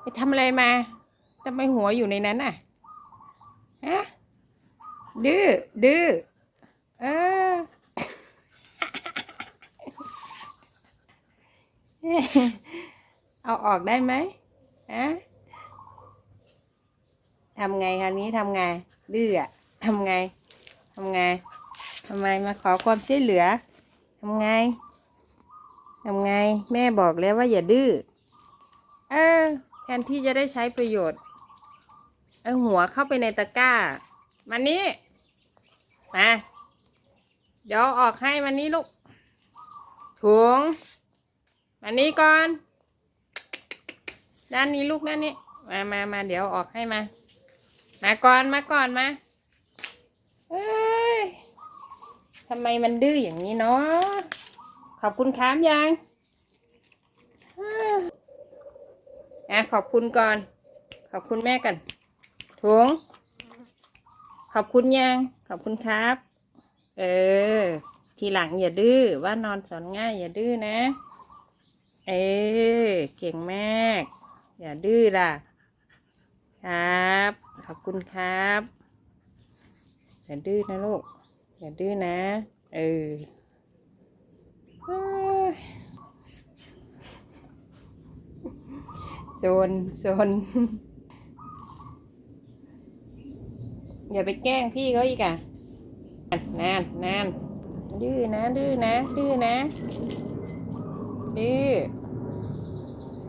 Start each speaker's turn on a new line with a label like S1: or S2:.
S1: ไปทำอะไรมาทำไมหัวอยู่ในนั้นน่ะฮะดื้อดื้อเออเอาออกได้ไหมฮะทำไงคราวนี้ทำไง ดื้ออะทำไงทำไงทำไมมาขอความช่วยเหลือทำไงทำไง แม่บอกแล้วว่าอย่าดื้อ เออ ทนที่จะได้ใช้ประโยชน์เอาหัวเข้าไปในตะกร้า มานี่มาเดี๋ยวออกให้มันนี้ลูกถุงมานี่ก่อน ด้านนี้ลูกด้านนี้ มามามาเดี๋ยวออกให้มา มาก่อนมาก่อนมาเอ้ยทำไมมันดื้ออย่างนี้เนาะขอบคุณครับยังอ่า อะขอบคุณก่อน ขอบคุณแม่กันถุงขอบคุณยัง ขอบคุณครับ เออ ทีหลังอย่าดื้อ ว่านอนสอนง่ายอย่าดื้อนะ เออ เก่งมาก อย่าดื้อล่ะ ครับ ขอบคุณครับ อย่าดื้อนะลูก อย่าดื้อนะ เออเอ้ย โซนโซนอย่าไปแกล้งพี่เขาอีกอะนานนานดื้อนะดื้อนะดื้อนะดื้อ